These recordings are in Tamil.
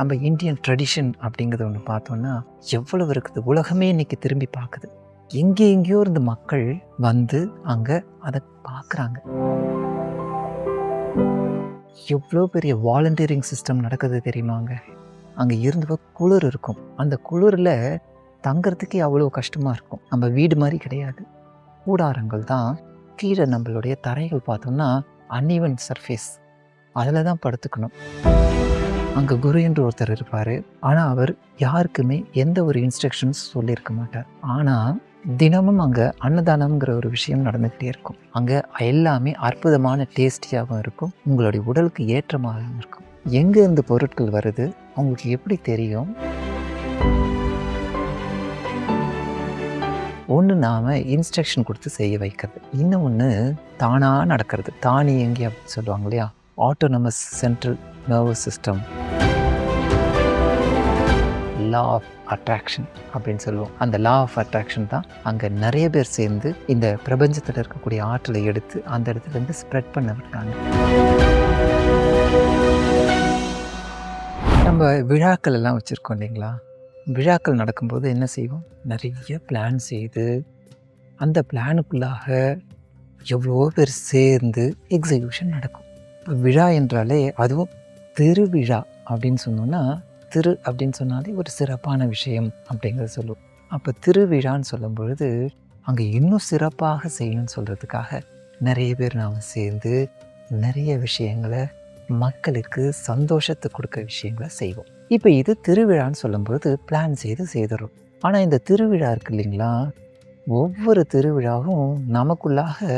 நம்ம இந்தியன் ட்ரெடிஷன் அப்படிங்கிறது ஒன்று பார்த்தோன்னா எவ்வளவு இருக்குது? உலகமே இன்னைக்கு திரும்பி பார்க்குது. எங்கே எங்கேயோ இருந்து மக்கள் வந்து அங்கே அதை பார்க்குறாங்க எவ்வளோ பெரிய வாலண்டியரிங் சிஸ்டம் நடக்குது தெரியுமாங்க அங்கே? இருந்து குளிர் இருக்கும். அந்த குளிரில் தங்கிறதுக்கே அவ்வளோ கஷ்டமாக இருக்கும். நம்ம வீடு மாதிரி கிடையாது. கூடாரங்கள் தான் கீழே நம்மளுடைய தரைகள் பார்த்தோம்னா அன்இவன் சர்ஃபேஸ் அதில் தான் படுத்துக்கணும். அங்கே குரு என்று ஒருத்தர் இருப்பார். ஆனால் அவர் யாருக்குமே எந்த ஒரு இன்ஸ்ட்ரக்ஷன்ஸ் சொல்லியிருக்க மாட்டார். ஆனால் தினமும் அங்கே அன்னதானம்ங்கிற ஒரு விஷயம் நடந்துக்கிட்டே இருக்கும். அங்கே எல்லாமே அற்புதமான டேஸ்டியாகவும் இருக்கும். உங்களுடைய உடலுக்கு ஏற்றமாகவும் இருக்கும். எங்கே இந்த பொருட்கள் வருது அவங்களுக்கு எப்படி தெரியும்? ஒன்று நாம் இன்ஸ்ட்ரக்ஷன் கொடுத்து செய்ய வைக்கிறது. இன்னொன்று தானாக நடக்கிறது. தானியங்கி அப்படின்னு சொல்லுவாங்க இல்லையா? Autonomous central nervous system law of attraction அப்படின்னு சொல்லுவோம். அந்த லா ஆஃப் அட்ராக்ஷன் தான் அங்கே நிறைய பேர் சேர்ந்து இந்த பிரபஞ்சத்தில் இருக்கக்கூடிய ஆற்றலை எடுத்து அந்த இடத்துலேருந்து ஸ்ப்ரெட் பண்ண விட்டாங்க. நம்ம விழாக்கள் எல்லாம் வச்சுருக்கோம் இல்லைங்களா? விழாக்கள் நடக்கும்போது என்ன செய்வோம்? நிறைய பிளான் செய்து அந்த பிளானுக்குள்ளாக எவ்வளோ பேர் சேர்ந்து எக்ஸிக்யூஷன் நடக்கும். விழா என்றாலே அதுவும் திருவிழா அப்படின்னு சொன்னோன்னா திரு அப்படின்னு சொன்னாலே ஒரு சிறப்பான விஷயம் அப்படிங்கிறத சொல்லுவோம். அப்போ திருவிழான்னு சொல்லும் பொழுது அங்கே இன்னும் சிறப்பாக செய்யணும்னு சொல்கிறதுக்காக நிறைய பேர் நாம் சேர்ந்து நிறைய விஷயங்களை மக்களுக்கு சந்தோஷத்தை கொடுக்க விஷயங்களை செய்வோம். இப்போ இது திருவிழான்னு சொல்லும்பொழுது பிளான் செய்து செய்துடும் ஆனால் இந்த திருவிழா இருக்கு இல்லைங்களா? ஒவ்வொரு திருவிழாவும் நமக்குள்ளாக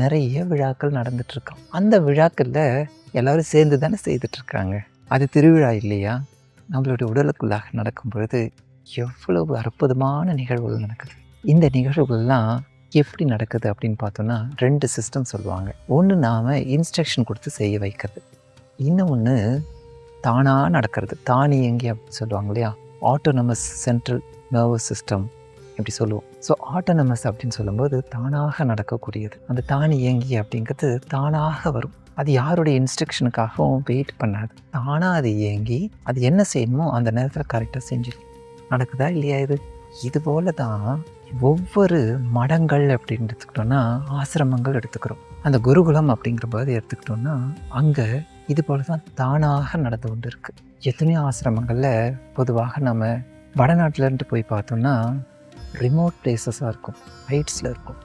நிறைய விழாக்கள் நடந்துட்டுருக்கோம் அந்த விழாக்களில் எல்லோரும் சேர்ந்து தானே செய்துட்ருக்காங்க அது திருவிழா இல்லையா? நம்மளுடைய உடலுக்குள்ளாக நடக்கும் பொழுது எவ்வளவு அற்புதமான நிகழ்வுகள் நடக்குது. இந்த நிகழ்வுகள்லாம் எப்படி நடக்குது அப்படின்னு பார்த்தோன்னா ரெண்டு சிஸ்டம் சொல்லுவாங்க. ஒன்று நாம் இன்ஸ்ட்ரக்ஷன் கொடுத்து செய்ய வைக்கிறது. இன்னொன்று தானாக நடக்கிறது. தானியங்கி அப்படின்னு சொல்லுவாங்க இல்லையா? ஆட்டோனமஸ் சென்ட்ரல் நர்வஸ் சிஸ்டம் இப்படி சொல்லுவோம். ஸோ ஆட்டோனமஸ் அப்படின்னு சொல்லும்போது தானாக நடக்கக்கூடியது. அந்த தானியங்கி அப்படிங்கிறது தானாக வரும். அது யாருடைய இன்ஸ்ட்ரக்ஷனுக்காகவும் வெயிட் பண்ணாது. தானாக அது இயங்கி அது என்ன செய்யணுமோ அந்த நேரத்தில் கரெக்டாக செஞ்சிடும் நடக்குதா இல்லையா இது? இது போல தான் ஒவ்வொரு மடங்கள் அப்படின்னு எடுத்துக்கிட்டோன்னா ஆசிரமங்கள் எடுத்துக்கிறோம். அந்த குருகுலம் அப்படிங்கிற போது எடுத்துக்கிட்டோம்னா அங்கே இது போல தான் தானாக நடந்து கொண்டு இருக்குது எத்தனையோ ஆசிரமங்களில் பொதுவாக நம்ம வடநாட்டிலேருந்து போய் பார்த்தோம்னா ரிமோட் பிளேசஸாக இருக்கும் ஹைட்ஸில் இருக்கும்.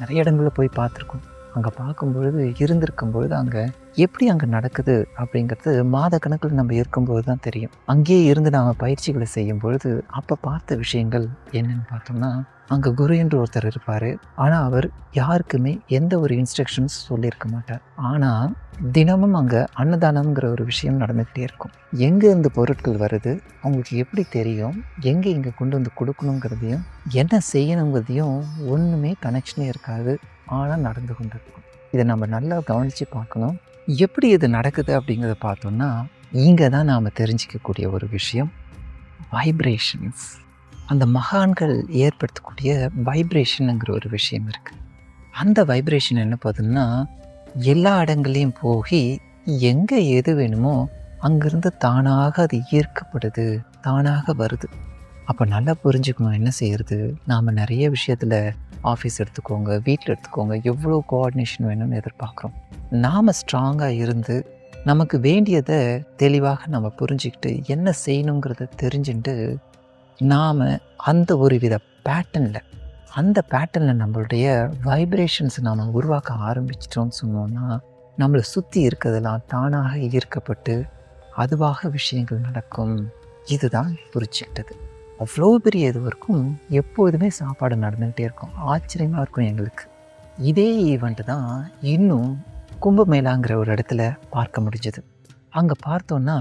நிறைய இடங்களில் போய் பார்த்துருக்கோம். அங்கே பார்க்கும்பொழுது இருந்திருக்கும் பொழுது அங்கே எப்படி அங்கே நடக்குது அப்படிங்கிறது மாத கணக்கில் நம்ம இருக்கும்போது தான் தெரியும். அங்கேயே இருந்து நாம் பயிற்சிகளை செய்யும் பொழுது அப்போ பார்த்த விஷயங்கள் என்னென்னு பார்த்தோம்னா அங்கே குரு என்று ஒருத்தர் இருப்பார். ஆனால் அவர் யாருக்குமே எந்த ஒரு இன்ஸ்ட்ரக்ஷன்ஸ் சொல்லியிருக்க மாட்டார். ஆனால் தினமும் அங்கே அன்னதானம்ங்கிற ஒரு விஷயம் நடந்துக்கிட்டே இருக்கும். எங்கே இந்த பொருட்கள் வருது அவங்களுக்கு எப்படி தெரியும் எங்கே இங்கே கொண்டு வந்து கொடுக்கணுங்கிறதையும் என்ன செய்யணுங்கிறதையும் ஒன்றுமே கனெக்ஷனே இருக்காது. ஆனால் நடந்து கொண்டு இருக்கும் இதை நம்ம நல்லா கவனித்து பார்க்கணும். எப்படி இது நடக்குது அப்படிங்கிறத பார்த்தோன்னா இங்கே தான் நாம் தெரிஞ்சிக்கக்கூடிய ஒரு விஷயம் வைப்ரேஷன்ஸ் அந்த மகான்கள் ஏற்படுத்தக்கூடிய வைப்ரேஷனுங்கிற ஒரு விஷயம் இருக்குது அந்த வைப்ரேஷன் என்ன பார்த்தோம்னா எல்லா இடங்கள்லையும் போய் எங்கே எது வேணுமோ அங்கேருந்து தானாக அது ஈர்க்கப்படுது தானாக வருது. அப்போ நல்லா புரிஞ்சுக்கணும் என்ன செய்யறது? நாம் நிறைய விஷயத்தில் ஆஃபீஸ் எடுத்துக்கோங்க வீட்டில் எடுத்துக்கோங்க எவ்வளோ கோஆர்டினேஷன் வேணும்னு எதிர்பார்க்குறோம். நாம் ஸ்ட்ராங்காக இருந்து நமக்கு வேண்டியதை தெளிவாக நம்ம புரிஞ்சுக்கிட்டு என்ன செய்யணுங்கிறத தெரிஞ்சுட்டு நாம் அந்த ஒரு வித பேட்டர்னில் அந்த பேட்டர்னில் நம்மளுடைய வைப்ரேஷன்ஸ் நாம் உருவாக்க ஆரம்பிச்சிட்டோம்னு சொன்னோம்னா நம்மளை சுற்றி இருக்கிறதெல்லாம் தானாக ஈர்க்கப்பட்டு அதுவாக விஷயங்கள் நடக்கும். இதுதான் புரிச்சுக்கிட்டது அவ்வளோ பெரிய இது வரைக்கும் எப்போதுமே சாப்பாடு நடந்துக்கிட்டே இருக்கும். ஆச்சரியமாக இருக்கும் எங்களுக்கு. இதே ஈவெண்ட்டு தான் இன்னும் கும்பமேளாங்கிற ஒரு இடத்துல பார்க்க முடிஞ்சது. அங்கே பார்த்தோன்னா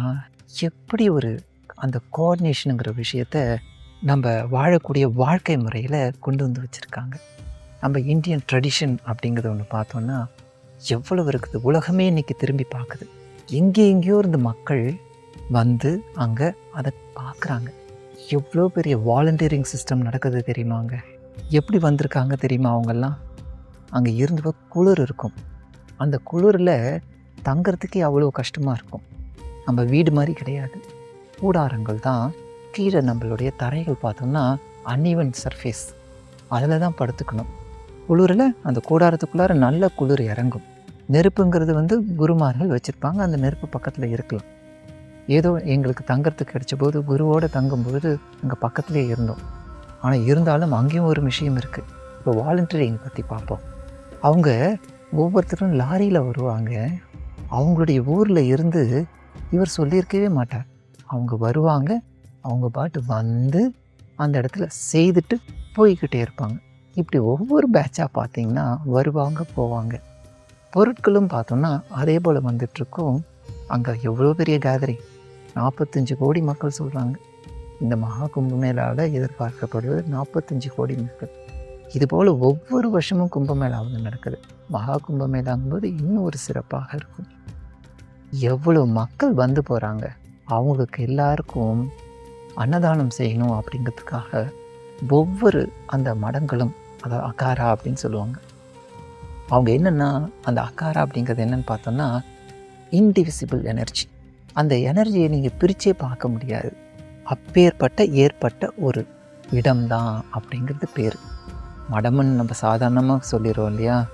எப்படி ஒரு அந்த கோஆர்டினேஷனுங்கிற விஷயத்த நம்ம வாழக்கூடிய வாழ்க்கை முறையில் கொண்டு வந்து வச்சுருக்காங்க. நம்ம இந்தியன் ட்ரெடிஷன் அப்படிங்கிறத ஒன்று பார்த்தோன்னா எவ்வளவு இருக்குது உலகமே இன்றைக்கி திரும்பி பார்க்குது. எங்கே எங்கேயோ இருந்த மக்கள் வந்து அங்கே அதை பார்க்குறாங்க. எவ்வளோ பெரிய வாலண்டியரிங் சிஸ்டம் நடக்குது தெரியுமாங்க எப்படி வந்திருக்காங்க தெரியுமா அவங்கெல்லாம்? அங்கே இருந்து குளிர் இருக்கும். அந்த குளிரில் தங்கறதுக்கே அவ்வளோ கஷ்டமாக இருக்கும். நம்ம வீடு மாதிரி கிடையாது. கூடாரங்கள் தான் கீழே நம்மளுடைய தரைகள் பார்த்தோம்னா அன்இவன் சர்ஃபேஸ் அதில் தான் படுத்துக்கணும். குளிரில் அந்த கூடாரத்துக்குள்ளார நல்ல குளிர் இறங்கும். நெருப்புங்கிறது வந்து குருமார்கள் வச்சுருப்பாங்க அந்த நெருப்பு பக்கத்தில் இருக்கலாம். ஏதோ எங்களுக்கு தங்கிறதுக்கு கிடைச்ச போது குருவோடு தங்கும்போது அங்கே பக்கத்துலேயே இருந்தோம். ஆனால் இருந்தாலும் அங்கேயும் ஒரு விஷயம் இருக்குது இப்போ வாலண்டியரிங் பற்றி பார்ப்போம். அவங்க ஒவ்வொருத்தரும் லாரியில் வருவாங்க. அவங்களுடைய ஊரில் இருந்து இவர் சொல்லியிருக்கவே மாட்டார். அவங்க வருவாங்க அவங்க பாட்டு வந்து அந்த இடத்துல செய்துட்டு போய்கிட்டே இருப்பாங்க. இப்படி ஒவ்வொரு பேட்சாக பார்த்தீங்கன்னா வருவாங்க போவாங்க. பொருட்களும் பார்த்தோம்னா அதே போல் வந்துட்டுருக்கும். அங்கே எவ்வளோ பெரிய கேதரிங் நாற்பத்தஞ்சு கோடி மக்கள் சொல்கிறாங்க இந்த மகா கும்பமேளாவில் எதிர்பார்க்கப்படுவது நாற்பத்தஞ்சு கோடி மக்கள். இதுபோல் ஒவ்வொரு வருஷமும் கும்பமேளா வந்து நடக்குது. மகா கும்பமேளாங்கும்போது இன்னும் ஒரு சிறப்பாக இருக்கும். எவ்வளோ மக்கள் வந்து போகிறாங்க அவங்களுக்கு எல்லாருக்கும் அன்னதானம் செய்யணும் அப்படிங்கிறதுக்காக ஒவ்வொரு அந்த மடங்களும் அதாவது அகாரா அப்படின்னு சொல்லுவாங்க. அவங்க என்னென்னா அந்த அகாரா அப்படிங்கிறது என்னன்னு பார்த்தோம்னா இன்டிவிசிபிள் எனர்ஜி அந்த எனர்ஜியை நீங்கள் பிரித்தே பார்க்க முடியாது. அப்பேற்பட்ட ஏற்பட்ட ஒரு இடம்தான் அப்படிங்கிறது பேர். மடம்னு நம்ம சாதாரணமாக சொல்லிடுறோம் இல்லையா?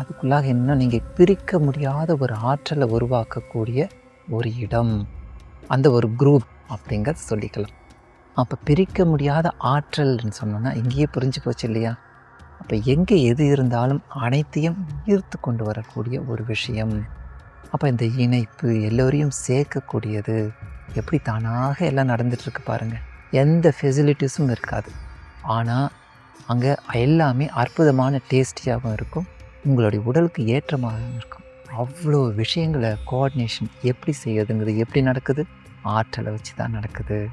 அதுக்குள்ளாக என்ன? நீங்கள் பிரிக்க முடியாத ஒரு ஆற்றலை உருவாக்கக்கூடிய ஒரு இடம் அந்த ஒரு குரூப் அப்படிங்கிறத சொல்லிக்கலாம். அப்போ பிரிக்க முடியாத ஆற்றல்னு சொன்னோன்னா இங்கேயே புரிஞ்சு போச்சு இல்லையா? அப்போ எங்கே எது இருந்தாலும் அனைத்தையும் ஈர்த்து கொண்டு வரக்கூடிய ஒரு விஷயம். அப்போ இந்த இணைப்பு எல்லோரையும் சேர்க்கக்கூடியது. எப்படி தானாக எல்லாம் நடந்துகிட்ருக்கு பாருங்கள் எந்த ஃபெசிலிட்டிஸும் இருக்காது. ஆனால் அங்கே எல்லாமே அற்புதமான டேஸ்டியாகவும் இருக்கும். உங்களுடைய உடலுக்கு ஏற்றமாகவும் இருக்கும். அவ்வளோ விஷயங்களை கோஆர்டினேஷன் எப்படி செய்யறதுங்கிறது எப்படி நடக்குது? ஆற்றலை வச்சு தான் நடக்குது.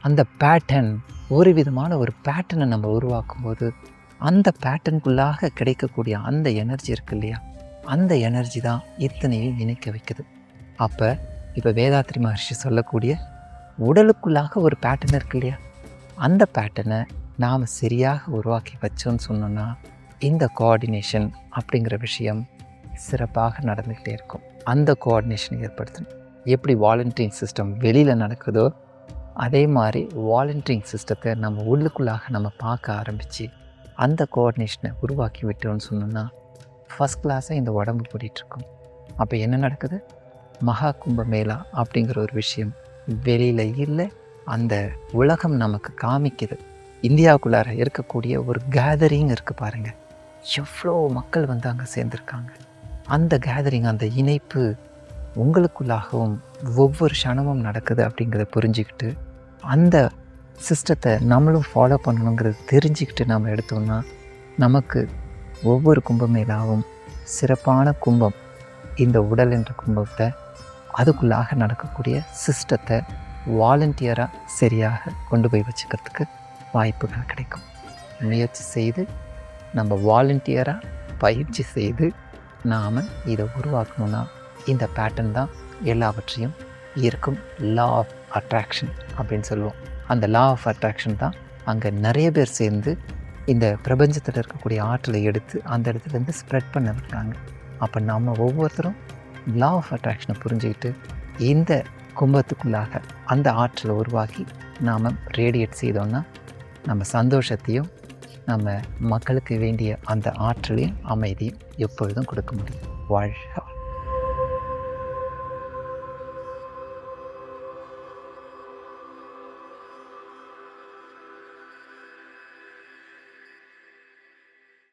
அந்த பேட்டர்ன் ஒரு விதமான ஒரு பேட்டர்னை நம்ம உருவாக்கும் போது அந்த பேட்டர்னுக்குள்ளாக கிடைக்கக்கூடிய அந்த எனர்ஜி இருக்கு இல்லையா? அந்த எனர்ஜி தான் இத்தனையும் இணைக்க வைக்குது. அப்போ இப்போ வேதாத்ரி மகர்ஷி சொல்லக்கூடிய உடலுக்குள்ளாக ஒரு பேட்டர்ன் இருக்கு இல்லையா? அந்த பேட்டர்னை நாம் சரியாக உருவாக்கி வச்சோன்னு சொன்னோன்னா இந்த கோஆர்டினேஷன் அப்படிங்கிற விஷயம் சிறப்பாக நடந்துக்கிட்டே இருக்கும். அந்த கோஆர்டினேஷன் ஏற்படுத்தணும். எப்படி வாலண்டியரிங் சிஸ்டம் வெளியில் நடக்குதோ அதே மாதிரி வாலண்டியரிங் சிஸ்டத்தை நம்ம உள்ளுக்குள்ளாக நம்ம பார்க்க ஆரம்பித்து அந்த கோஆர்டினேஷனை உருவாக்கி விட்டோம்னு சொன்னோன்னா ஃபஸ்ட் கிளாஸாக இந்த உடம்பு கூட்டிகிட்ருக்கோம் அப்போ என்ன நடக்குது? மகா கும்பமேளா அப்படிங்கிற ஒரு விஷயம் வெளியில் இல்லை அந்த உலகம் நமக்கு காமிக்குது. இந்தியாவுக்குள்ளார இருக்கக்கூடிய ஒரு கேதரிங் இருக்குது பாருங்கள் எவ்வளோ மக்கள் வந்து அங்கே சேர்ந்துருக்காங்க. அந்த கேதரிங் அந்த இணைப்பு உங்களுக்குள்ளாகவும் ஒவ்வொரு க்ஷணமும் நடக்குது அப்படிங்கிறத புரிஞ்சுக்கிட்டு அந்த சிஸ்டத்தை நம்மளும் ஃபாலோ பண்ணணுங்கிறத தெரிஞ்சுக்கிட்டு நம்ம எடுத்தோம்னா நமக்கு ஒவ்வொரு கும்பமேலாவும் சிறப்பான கும்பம் இந்த உடல் என்ற கும்பத்தை அதுக்குள்ளாக நடக்கக்கூடிய சிஸ்டத்தை வாலண்டியராக சரியாக கொண்டு போய் வச்சுக்கிறதுக்கு வாய்ப்புகள் கிடைக்கும். முயற்சி செய்து நம்ம வாலண்டியராக பயிற்சி செய்து நாம் இதை உருவாக்கணும்னா இந்த பேட்டர்ன் தான் எல்லாவற்றையும் ஈர்க்கும் லா ஆஃப் அட்ராக்ஷன் அப்படின்னு சொல்லுவோம். அந்த லா ஆஃப் அட்ராக்ஷன் தான் அங்கே நிறைய பேர் சேர்ந்து இந்த பிரபஞ்சத்தில் இருக்கக்கூடிய ஆற்றலை எடுத்து அந்த இடத்துலேருந்து ஸ்ப்ரெட் பண்ண வைக்கிறாங்க. அப்போ நம்ம ஒவ்வொருத்தரும் லா ஆஃப் அட்ராக்ஷனை புரிஞ்சுக்கிட்டு இந்த கும்பத்துக்குள்ளாக அந்த ஆற்றலை உருவாக்கி நாம் ரேடியேட் செய்தோன்னா நம்ம சந்தோஷத்தையும் நம்ம மக்களுக்கு வேண்டிய அந்த ஆற்றலையும் அமைதியும் எப்பொழுதும் கொடுக்க முடியும். வாழ்க